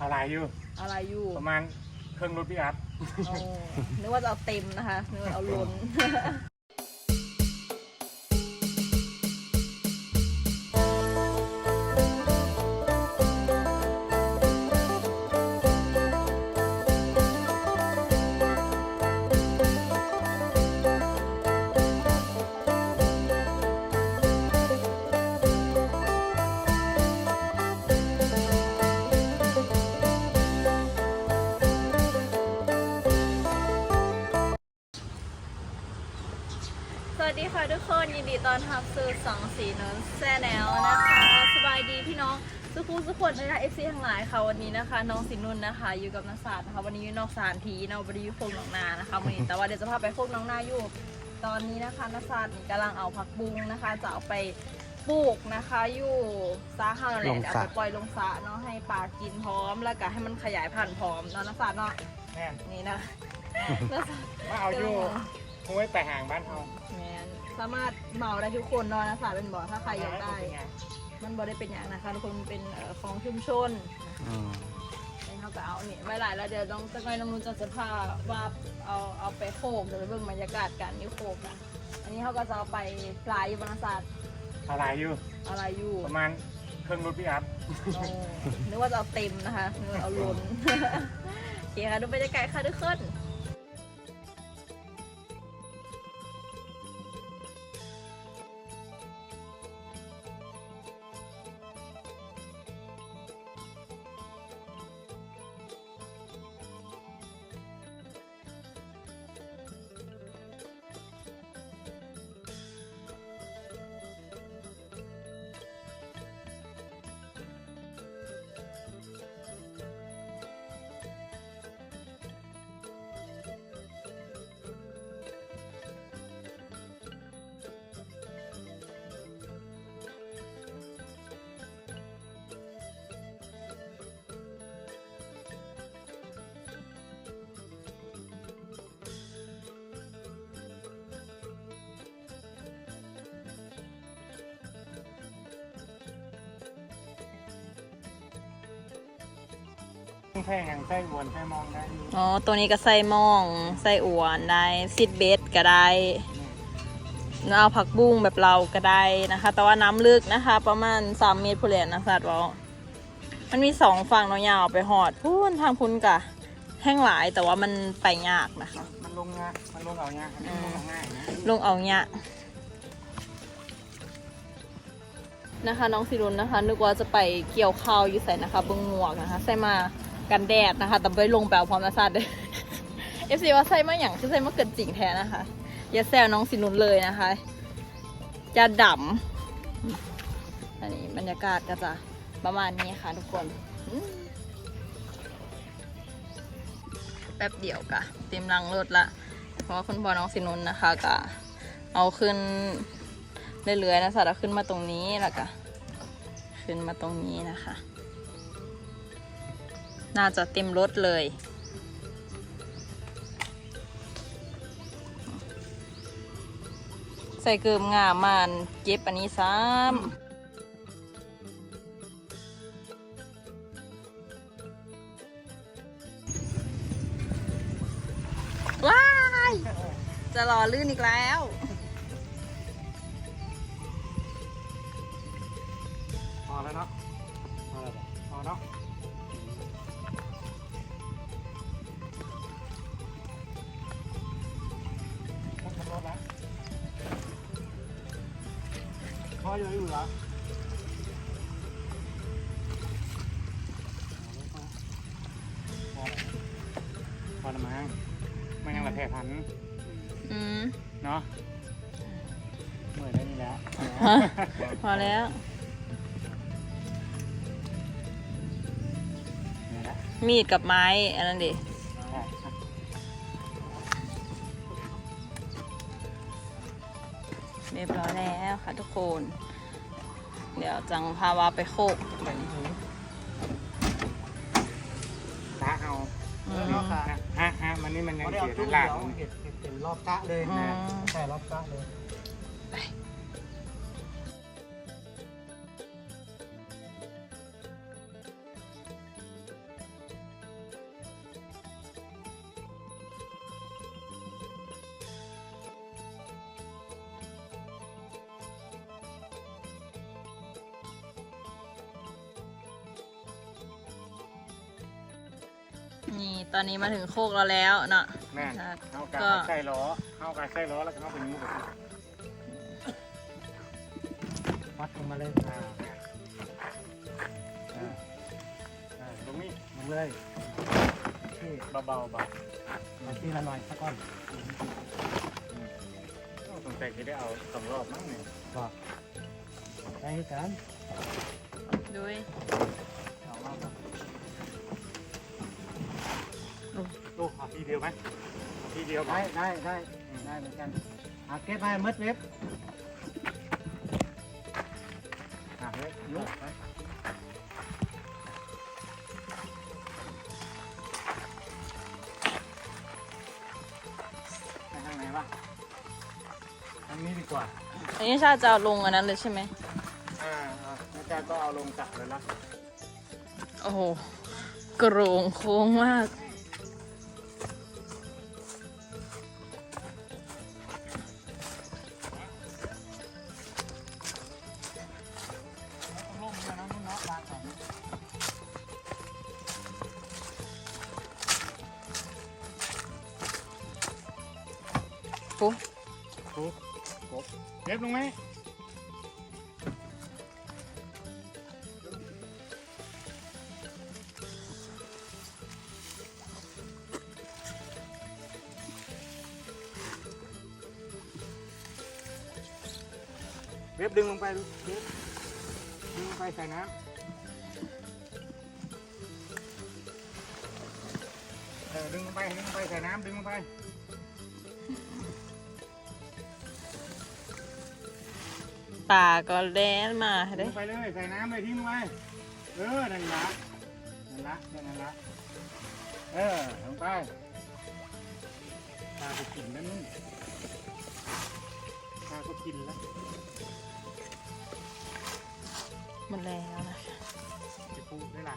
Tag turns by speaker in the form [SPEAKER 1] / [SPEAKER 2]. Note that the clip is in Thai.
[SPEAKER 1] อะไรอยู่
[SPEAKER 2] อะไรอยู่
[SPEAKER 1] ประมาณเครื่องรถพี่อัพ
[SPEAKER 2] โอ้นึกว่าจะเอาเต็มนะคะนึกว่าเอาล้น วัสดีค่ะทุกคนยินดีต้อนรับสู่สองสีนนแซแนลนะคะ สบายดีพี่น้องสุขุมสุขคนนะคะเอฟซีทั้งหลายค่ะวันนี้นะคะ น้องสินุ่นนะคะ อยู่กับนักศาสตร์นะคะวันนี้อยู่นอกสถานที่เนาะวันนี้อยู่โคกหนองนานะคะวันนี้แต่ว่าเดี๋ยวจะพาไปโคกหนองนาอยู่ ตอนนี้นะคะนักศาสตร์กำลังเอาผักบุ้งนะคะ จะเอาไปปลูกนะคะอยู่ซาฮาแห
[SPEAKER 3] ล
[SPEAKER 2] ละ
[SPEAKER 3] ง
[SPEAKER 2] เดี๋ยว
[SPEAKER 3] สระ
[SPEAKER 2] เอาไปปล่อยลงสระเนาะให้ปลากินพร้อม แล้วก็ให้มันขยายพันธุ์พร้อมเนาะนักศาสตร์เนาะ
[SPEAKER 1] แม่น
[SPEAKER 2] นี่นะนักศาสตร์
[SPEAKER 1] มาเอาอยู่ ห้วยไปห่างบ้านเฮา
[SPEAKER 2] แมนสามารถเหมาได้ทุกคนเนาะนะสาเป็นบ่อถ้าใครอยากได้
[SPEAKER 1] เป็นง
[SPEAKER 2] มันบ่ได้เป็นอย่างนะคะทุกคนมันเป็นเอ่อของชุมชน
[SPEAKER 3] อืม
[SPEAKER 2] นี่เขาก็เอาเนี่ยไว้หลายแล้วเดี๋ยวต้องจะไปน้ำมันจะจะพาว่าเอาเอาไปโคกเดี๋ยวไปเบิ่งบรรยากาศกันนี่โคกอะอันนี้เขาก็จะเอาไปปลายอยู่บรรณศาสตร์
[SPEAKER 1] อะไรอยู่
[SPEAKER 2] อะไรอยู่
[SPEAKER 1] ประมาณเครื่องรถพี่อัพ
[SPEAKER 2] โอ้นึกว่าจะเอาเต็มนะคะนึกว่าเอาล้น โอเคค่ะดูบรรยากาศค่ะทุกคน
[SPEAKER 1] แค่อย่างไส้วนไส้มองได้อยู่
[SPEAKER 2] อ๋อ ตัวนี้ก็ใส่หมองใส่อวนได้ซิดเบสก็ได้เอาผักบุ้งแบบเราก็ได้นะคะ แต่ว่าน้ำลึกนะคะ ประมาณ 3 เมตรพูนแหละนะสัตว์ว่ามันมีสองฝั่งเนาะยาวไปหอดพูนทางพุนกะแห้งหลายแต่ว่ามันไปยากนะคะ
[SPEAKER 1] มันลงงามันลงเอาง่ายอันนี้ลงเอาง่ายนะ
[SPEAKER 2] ลงเอาเนี่ยนะคะ น้องสิรุนนะคะ นึกว่าจะไปเกี่ยวข้าวอยู่ใส่นะคะเบิ้งหมวกนะคะ ใส่มา กันแดดนะคะ แต่ไปลงแปลพร้อมนะสัตว์เลยเอฟซีว่าใส่มาอย่างคือใส่มาเกินจริงแท้นะคะ อย่าแซวน้องสินุนเลยนะคะ จะดำอันนี้บรรยากาศก็จะประมาณนี้ค่ะทุกคนแป๊บเดียวกะเต็มรังรถละ เพราะว่าคุณพ่อน้องสินุนนะคะก็เอาขึ้นเรื่อยๆนะสัตว์เอาขึ้นมาตรงนี้แล้วก็ขึ้นมาตรงนี้นะคะ น่าจะเต็มรถเลย ใส่เกิมงามมันเก็บอันนี้ซ้ำว้าย จะรอลื่นอีกแล้ว
[SPEAKER 1] พอแล้วเนาะพอแล้วพอเนาะ พออยู่อยู่เหรอพอพอแล้วมั้งไม่ยังละแพร่พันธุ์
[SPEAKER 2] อืม
[SPEAKER 1] เนาะเหมือนได้นี่แหละ
[SPEAKER 2] พอแล้ว
[SPEAKER 1] นี่แหละ
[SPEAKER 2] มีดกับไม้อันนั้นดิ
[SPEAKER 1] ใช่ครับ
[SPEAKER 2] เรียบร้อยแล้วค่ะทุกคน เดี๋ยวจังพาวาไปโคก
[SPEAKER 1] ใส่นี่ถุงตาเอา
[SPEAKER 2] อืม
[SPEAKER 1] นะฮะฮะมันนี่มันยัง
[SPEAKER 3] เขาได้
[SPEAKER 1] เสี
[SPEAKER 3] เอา
[SPEAKER 1] ย
[SPEAKER 3] ตู้
[SPEAKER 1] ห
[SPEAKER 3] เดี
[SPEAKER 1] ลา
[SPEAKER 3] ยว
[SPEAKER 1] ด
[SPEAKER 3] เห็ดเห็ดเป็นรอบกะเลย
[SPEAKER 2] อืม
[SPEAKER 3] ใช่รอบกะเลย
[SPEAKER 2] น นี่ตอนนี้มาถึงโคกเราแล้วเนาะ
[SPEAKER 1] แม่น
[SPEAKER 2] ครับ
[SPEAKER 1] เอากา
[SPEAKER 2] ก็
[SPEAKER 1] ใส่ล้อเอากาใส่ล้อแล้วก็เอาไปนิ้วกับ
[SPEAKER 3] วัดลงมาเลย
[SPEAKER 1] อ่าแม่นอ่าอ่าตรงนี้
[SPEAKER 3] ลงเลยที่
[SPEAKER 1] เบาๆเบา
[SPEAKER 3] มาที่ละหน่อยสักก้อน
[SPEAKER 1] โอ้สงสัยจะได้เอาสองรอบมั้งเนี่ย
[SPEAKER 3] บอกใช้กัน
[SPEAKER 2] ด้วย
[SPEAKER 1] ทีเดียวไหมเอาทีเดียวไหม
[SPEAKER 3] ได้ได้ได้ได้เหมือนกันเอาเก็บไปมืดเว็บ
[SPEAKER 1] อะเฮ้ย
[SPEAKER 3] ลุ
[SPEAKER 1] ลุ
[SPEAKER 3] ก
[SPEAKER 1] ก
[SPEAKER 3] ไป
[SPEAKER 1] ไปทางไหนวะทางนี้ดีกว่า
[SPEAKER 2] อันนี้ชาจะเอาลงอันนั้นเลยใช่ไหม
[SPEAKER 1] อ่าอ่าอาจารย์ก็เอาลงจับเลยละ
[SPEAKER 2] โอ้โหกระโรงโค้งมาก ปุ๊บ
[SPEAKER 1] ปุ๊บปุ๊บเล็บลงไหมเว็บดึงลงไปดูเว็บดึงลงไปใส่น้ำเออดึงลงไปดึงลงไปใส่น้ำดึงลงไป
[SPEAKER 2] ตาก็แล่นมา
[SPEAKER 1] ล
[SPEAKER 2] เด้
[SPEAKER 1] งไปเลยใส่น้ำเลยทิ้งลงไปเออ นั่นละนั่นละแค่นั่นละ เออ ลงไปตาก็กินแล้วนุ่นตาก็กินแล้ว
[SPEAKER 2] หมดแล้วนะ
[SPEAKER 1] จะพูดได้ล่ะ